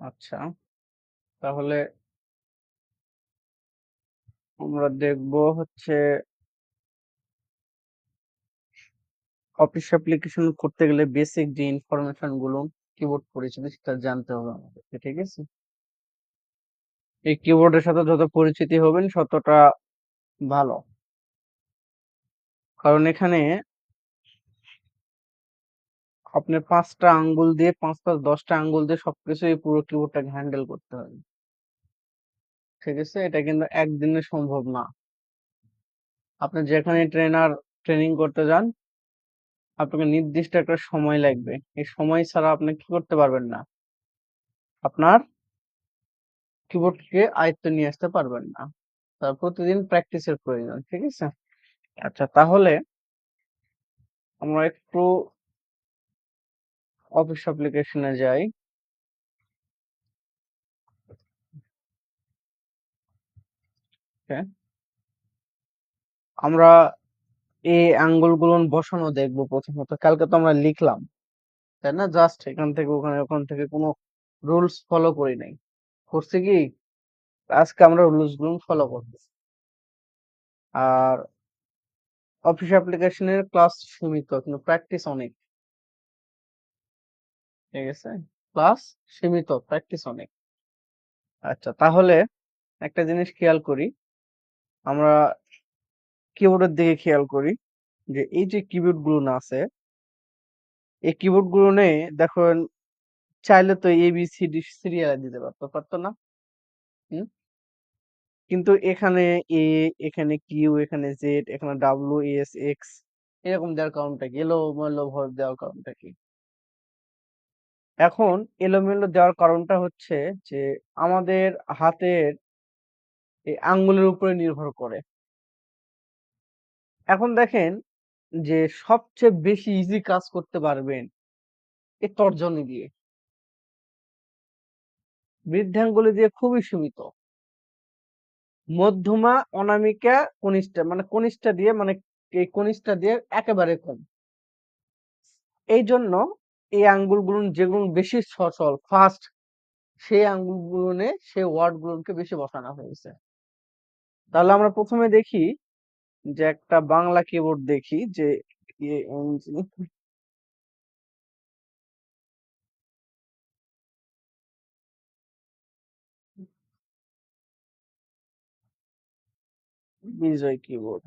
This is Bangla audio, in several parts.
আচ্ছা। তাহলে আমরা দেখব হচ্ছে অফিস অ্যাপ্লিকেশন করতে গেলে বেসিক যে ইনফরমেশনগুলো কিবোর্ড পরিচিতি সেটা জানতে হবে আমাদেরকে, ঠিক আছে? এই কিবোর্ডের সাথে যত পরিচিতি হবেন ততটা ভালো। কারণ এখানে আপনি ৫ টা আঙ্গুল দিয়ে ৫ টা ১০ টা আঙ্গুল দিয়ে সবকিছুই পুরো কিবোর্ডটাকে হ্যান্ডেল করতে হবে। ঠিক আছে? এটা কিন্তু একদিনে সম্ভব না। আপনি যেখানে ট্রেনার ট্রেনিং করতে যান, আপনাকে নির্দিষ্ট একটা সময় লাগবে। এই সময় ছাড়া আপনি কি করতে পারবেন না? আপনার কিবোর্ডকে আয়ত্তে নিয়ে আসতে পারবেন না। তার প্রতিদিন প্র্যাকটিসের প্রয়োজন। ঠিক আছে? আচ্ছা তাহলে আমরা একটু অফিস অ্যাপ্লিকেশনে যাই। আমরা এই আঙ্গুলগুলো বসানো দেখব প্রথমত। কালকে তো আমরা লিখলাম। তাই না? জাস্ট এখান থেকে ওখানে, ওখান থেকে কোনো রুলস ফলো করি নাই। করছি কি? আজকে আমরা রুলসগুলো ফলো করব। আর অফিস অ্যাপ্লিকেশনের ক্লাস সীমিত কিন্তু প্র্যাকটিস অনেক। ঠিক আছে? ক্লাস সীমিত, প্র্যাকটিস অনেক। আচ্ছা তাহলে একটা জিনিস খেয়াল করি। আমরা কিবোর্ডের দিকে খেয়াল করি যে এই যে কিবোর্ডগুলো না আছে এই কিবোর্ডগুলো নিয়ে দেখুন চাইলে তো এ বি সি ডি সিরিয়ালে দিতে পারতো, পারতো না? হুম? কিন্তু এখানে এ, এখানে কিউ, এখানে জেড, এখানে ডাব্লিউ, এস, এক্স এরকম দেওয়ার কারণটা কি? এলোমেলো ভাবে দেওয়ার কারণটা কি? এখন এলোমেলো দেওয়ার কারণটা হচ্ছে যে আমাদের হাতের আঙ্গুলের উপরে নির্ভর করে। এখন দেখেন যে সবচেয়ে বেশি ইজি কাজ করতে পারবেন এই তর্জনী দিয়ে। বৃদ্ধাঙ্গুলি দিয়ে খুবই সীমিত। মধ্যমা, অনামিকা, কনিষ্ঠা মানে কনিষ্ঠা দিয়ে মানে এই কনিষ্ঠা দিয়ে একেবারে কম। এই জন্য এই আঙ্গুলগুলো যেগুলো বেশি সচল, ফাস্ট সেই আঙ্গুলগুলোনে সেই ওয়ার্ডগুলোকে বেশি বসানো হয়েছে। তাহলে আমরা প্রথমে দেখি যে একটা বাংলা কিবোর্ড দেখি যে বিজয় কিবোর্ড।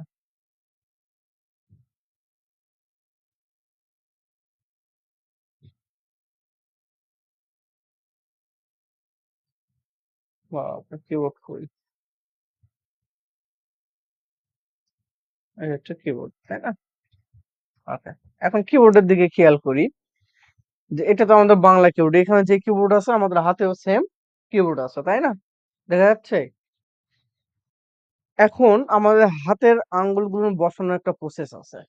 ওয়াও! কিবোর্ড। এই হচ্ছে কিবোর্ড, তাই না? ওকে। এখন কিবোর্ডের দিকে খেয়াল করি। যে এটা তো আমাদের বাংলা কিবোর্ড। এখানে যে কিবোর্ড আছে আমাদের হাতেও সেম কিবোর্ড আছে, তাই না? দেখা যাচ্ছে? এখন আমাদের হাতের আঙ্গুলগুলো বসানোর একটা প্রসেস আছে।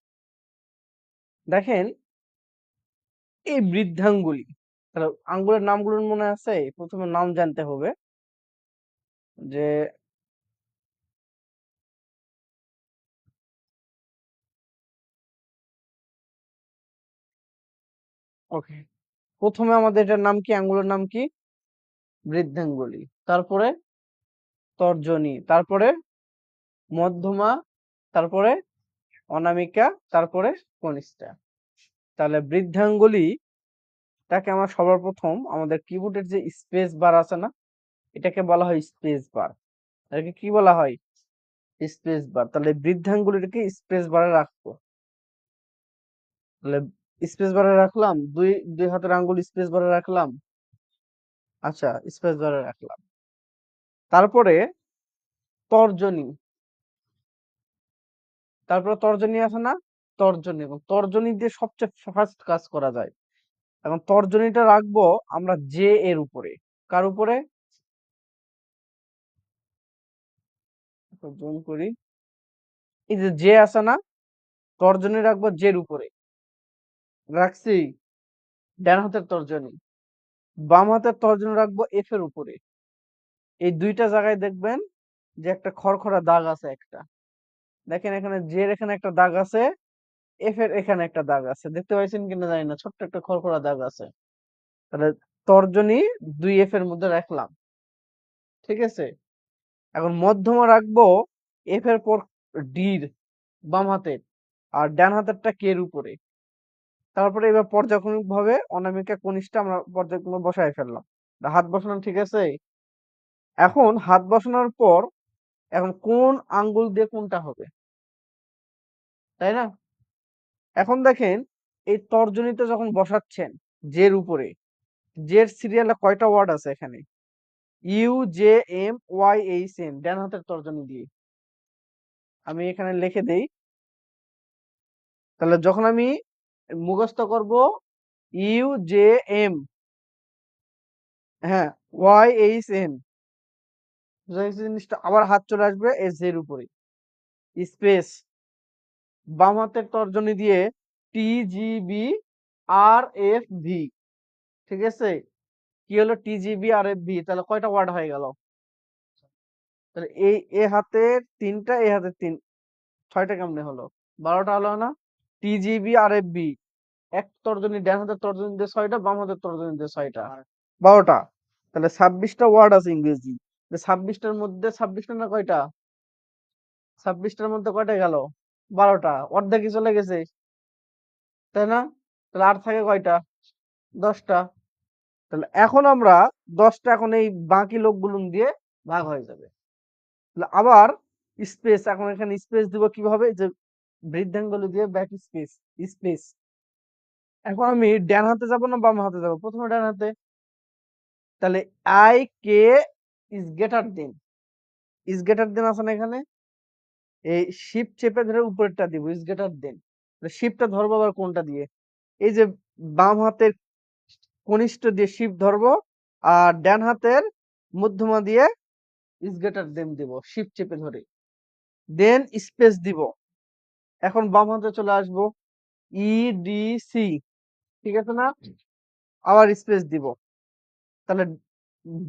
দেখেন এই বৃদ্ধাঙ্গুলি আঙ্গুলের নামগুলো মনে আছে? প্রথমে নাম জানতে হবে। যে ওকে। প্রথমে আমাদের এটার নাম কি? আঙ্গুলের নাম কি? বৃদ্ধাঙ্গুলি। তারপরে তর্জনী, তারপরে মধ্যমা, তারপরে অনামিকা, তারপরে কনিষ্ঠা। তাহলে বৃদ্ধাঙ্গুলি টাকে আমরা সবার আমাদের কিবোর্ডের যে স্পেস বার আছে না? এটাকে বলা হয় স্পেস বার। এটাকে কি বলা হয়? Space bar. তাহলে বৃদ্ধাঙ্গুলিটাকে স্পেস বারে রাখব। তাহলে স্পেস বারে রাখলাম। ২, ২ হাতের আঙ্গুল স্পেস বারে রাখলাম। আচ্ছা, স্পেস বারে রাখলাম। তারপরে তর্জনী। তারপরে তর্জনী আছে না? তর্জনী এবং তর্জনী দিয়ে সবচেয়ে ফাস্ট কাজ করা যায়। এখন তর্জনীটা রাখব আমরা জে এর উপরে। কার উপরে? জুম করি। এই যে জে আছে না? তর্জনী রাখব জের উপরে। রাখছি। ডান হাতের তর্জনী। বাম হাতের তর্জনী রাখব এফ এর উপরে। এই দুইটা জায়গায় দেখবেন যে একটা খড়খড়া দাগ আছে একটা। দেখেন এখানে জের এখানে একটা দাগ আছে। এফ এর এখানে একটা দাগ আছে দেখতে পাইছেন কিনা জানি না, ছোট্ট একটা খড়খড়া দাগ আছে তাহলে তর্জনী দুই এফ এর মধ্যে রাখলাম ঠিক আছে এখন মধ্যমা রাখব এফ এর পর ডির বাম হাতে আর ডান হাতেরটা কে এর উপরে। তারপরে এবার পর্যায়ক্রমিক ভাবে অনামিকা কনিষ্ঠ আমরা পর্যায়ক্রমে বসায় ফেললাম। হাত বসানো ঠিক আছে? এখন হাত বসানোর পর এখন কোন আঙ্গুল দিয়ে কোনটা হবে? তাই না? এখন দেখেন এই তর্জনীতে যখন বসাচ্ছেন জের উপরে জের সিরিয়ালে কয়টা ওয়ার্ড আছে এখানে? U J M Y H N ডান হাতের তর্জনী দিয়ে। আমি এখানে লিখে দেই। তাহলে যখন আমি মুখস্থ করব, ইউ জে এম হ্যাঁ ওয়াই এইচ এন জিনিসটা? আবার হাত চলে আসবে এস এর উপরে। স্পেস, বাম হাতের তর্জনী দিয়ে T G B R F V, ঠিক আছে? কি হলো? T G B R F V তাহলে কয়টা ওয়ার্ড হয়ে গেল? তাহলে এই এ হাতের তিনটা এ হাতের তিন ছয়টা কেমনে হলো? বারোটা হলো না? T G B R F B এক তর্জনী ডান হাতের তর্জনী দিয়ে ছয়টা বাম হাতের তর্জনী দিয়ে ছয়টা। বারোটা। তাহলে ছাব্বিশটা ওয়ার্ড আছে ইংরেজি। ছাব্বিশটার মধ্যে ছাব্বিশটা না কয়টা? ছাব্বিশটার মধ্যে কয়টা গেল? বারোটা। অর্ধেকই চলে গেছে। তাই না? তাহলে আর থাকে কয়টা? দশটা। তাহলে এখন আমরা দশটা এখন এই বাকি লোকগুলো দিয়ে ভাগ হয়ে যাবে। তাহলে আবার স্পেস, এখন এখানে স্পেস দিব কীভাবে? যে বৃদ্ধাঙ্গুলি দিয়ে ব্যাক স্পেস স্পেস এখন আমি ডান হাতে যাব না বাম হাতে যাব? প্রথমে ডান হাতে। তাহলে I K is greater than is greater than আছে না এখানে? এই শিফট চেপে ধরে উপরেরটা দিব ইজ গ্রেটার দেন শিফটটা ধরবো আবার কোনটা দিয়ে? এই যে বাম হাতের কনিষ্ঠ দিয়ে শিফট ধরবো আর ডান হাতের মধ্যমা দিয়ে ইজ গ্রেটার দেন দিব শিফট চেপে ধরে। দেন স্পেস দিব। এখন বাম হাতে চলে আসব ই ডি সি ঠিক আছে না? আবার স্পেস দিব। তাহলে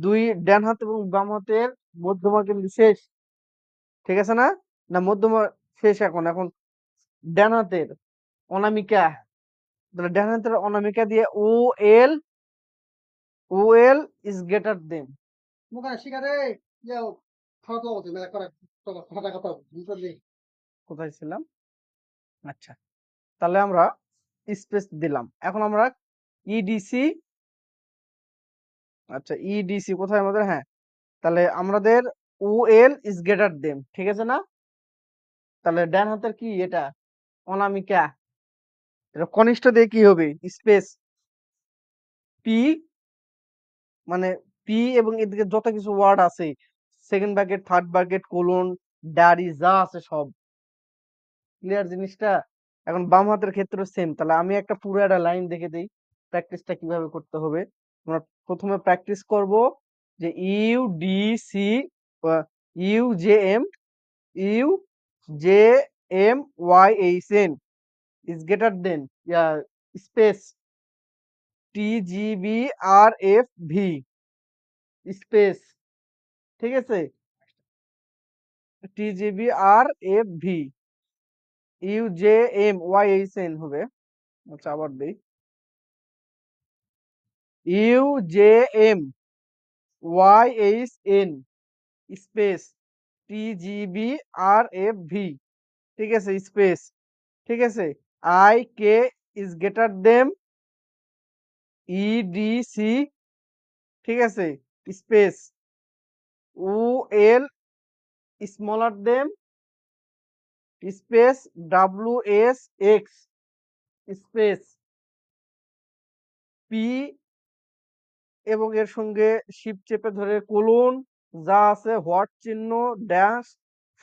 দুই ডান হাত এবং বাম হাতের মধ্যমা কিন্তু শেষ। ঠিক আছে না? না মধ্যমা শেষ এখন। এখন ডান হাতের অনামিকা তাহলে ডান হাতের অনামিকা দিয়ে ও এল ও এল ইজ গ্রেটার দেন। কোথায় ছিলাম? আচ্ছা তাহলে আমরা স্পেস দিলাম। এখন আমরা ইডিসি আচ্ছা ইডিসি কোথায় আমাদের? হ্যাঁ তাহলে আমাদের O L is greater than ঠিক আছে না? তাহলে ডান হাতের কি? এটা অনামিকা। এটা কনিষ্ঠ দিয়ে কি হবে? স্পেস। পি মানে পি এবং এদিকে যত কিছু ওয়ার্ড আছে, second bracket, third bracket, colon ডারি যা আছে সব। ক্লিয়ার জিনিসটা? এখন বাম হাতের ক্ষেত্রে সেম তাহলে আমি একটা পুরো একটা লাইন দেখে দিই প্র্যাকটিসটা কীভাবে করতে হবে। আমরা প্রথমে প্র্যাকটিস করব যে U D C U J M U J M Y H N is greater than space T G B R F V space ঠিক আছে? T G B R F V U J M Y N হবে আচ্ছা আবার দিই U J M Y H N space T G B R F V ঠিক আছে স্পেস ঠিক আছে? I K is greater than E D C ঠিক আছে? Space O L smaller than space W S X space P এবং এর সঙ্গে শিপ চেপে ধরে কোলন যা আছে হোয়াট চিহ্ন ড্যাশ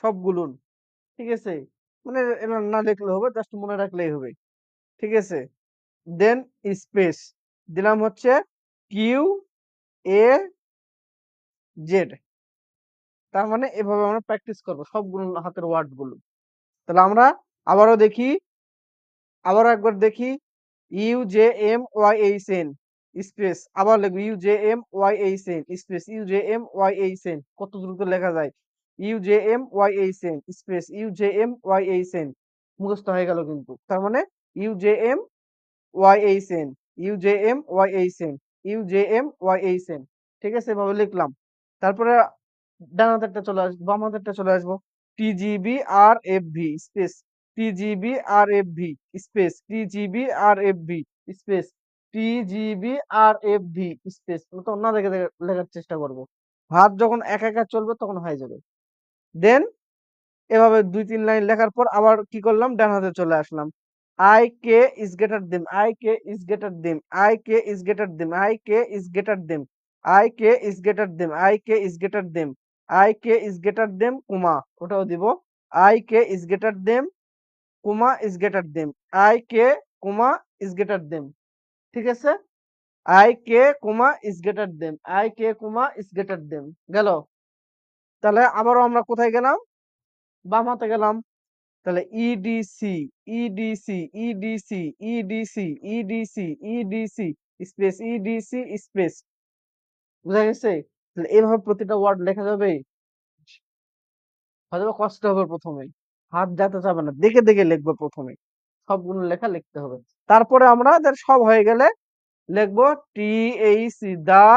সবগুলো। ঠিক আছে? মানে না দেখলে হবে জাস্ট মনে রাখলেই হবে। ঠিক আছে? দেন স্পেস দিলাম হচ্ছে কিউ এ জেড তার মানে এভাবে আমরা প্র্যাকটিস করব সবগুলো হাতের ওয়ার্ডগুলো তাহলে আমরা আবারও দেখি, আবারও একবার দেখি। U J M Y H N space আবার লিখব U J M Y H N space U J M Y H N কত দ্রুত লেখা যায়। U J M Y H N space U J M Y H N মুখস্থ হয়ে গেল কিন্তু। তার মানে ইউজেএম ওয়াইএইচএন ইউজেএম ওয়াইএইচএন ইউজেএম ওয়াইএইচএন ঠিক আছে? এভাবে লিখলাম। তারপরে ডান হাতেরটা চলে আসব বাম হাতেরটা চলে আসব। T G B R F V space T G B R F V space T G B R F V space T G B R F V space তো না দেখে লেখার চেষ্টা করব। হাত যখন একা একা চলবে তখন হয়ে যাবে। দেন এভাবে দুই তিন লাইন লেখার পর আবার কি করলাম ডান হাতে চলে আসলাম I K is greater than I K is greater than I K is greater than I K is greater than I K is greater than I K is greater than I K is greater than comma ওটাও দিব I K is greater than comma is greater than I K comma is greater than ঠিক আছে I K comma is greater than I K comma is greater than গেল তাহলে আবারও আমরা কোথায় গেলাম? বাম হাতে গেলাম। তাহলে EDC EDC EDC EDC EDC EDC space EDC space বুঝা গেছে? তাহলে এইভাবে প্রতিটা ওয়ার্ড লেখা যাবে। হয়তো কষ্ট হবে প্রথমে। হাত যাতে যাবে না, দেখে দেখে লিখব প্রথমে। সবগুলো লেখা লিখতে হবে। তারপরে আমরা সব হয়ে গেলে লিখব T H the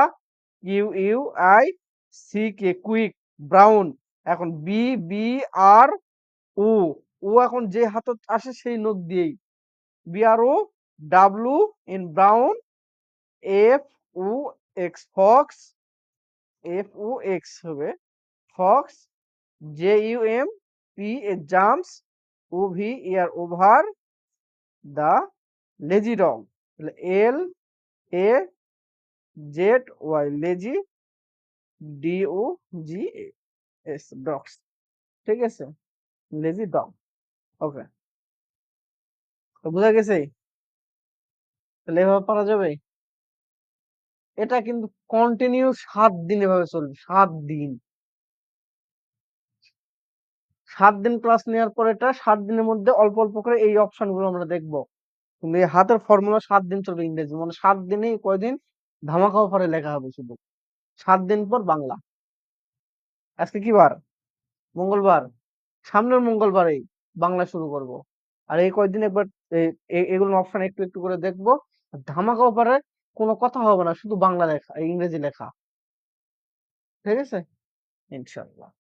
U U I C K quick brown এখন B B R O O এখন যে হাতত আসে সেই নোট দিয়েই। B R O W N brown F O X fox F O X হবে fox J U M P A jumps O V E R over the lazy dog L A Z Y lazy D G S dogs ঠিক আছে? লেজি ডগ ওকে বোঝা গেছে? তাহলে এভাবে পারা যাবে? এটা কিন্তু কন্টিনিউ সাত দিন এভাবে চলবে, সাত দিন। সাত দিন ক্লাস নেওয়ার পর এটা, সাত দিনের মধ্যে অল্প অল্প করে এই অপশনগুলো আমরা দেখব। কিন্তু এই হাতের ফর্মুলা সাত দিন চলবে ইংরেজি মানে সাত দিনে কয়দিন? ধামাকা অফারে লেখা হবে শুধু। সাত দিন পর বাংলা। আজকে কি বার? মঙ্গলবার। সামনের মঙ্গলবারেই বাংলা শুরু করব। আর এই কয়েকদিন একবার এগুলো অপশন একটু একটু করে দেখব। ধামাকা ওপারে কোনো কথা হবে না, শুধু বাংলা লেখা, ইংরেজি লেখা। ঠিক আছে? ইনশাল্লাহ।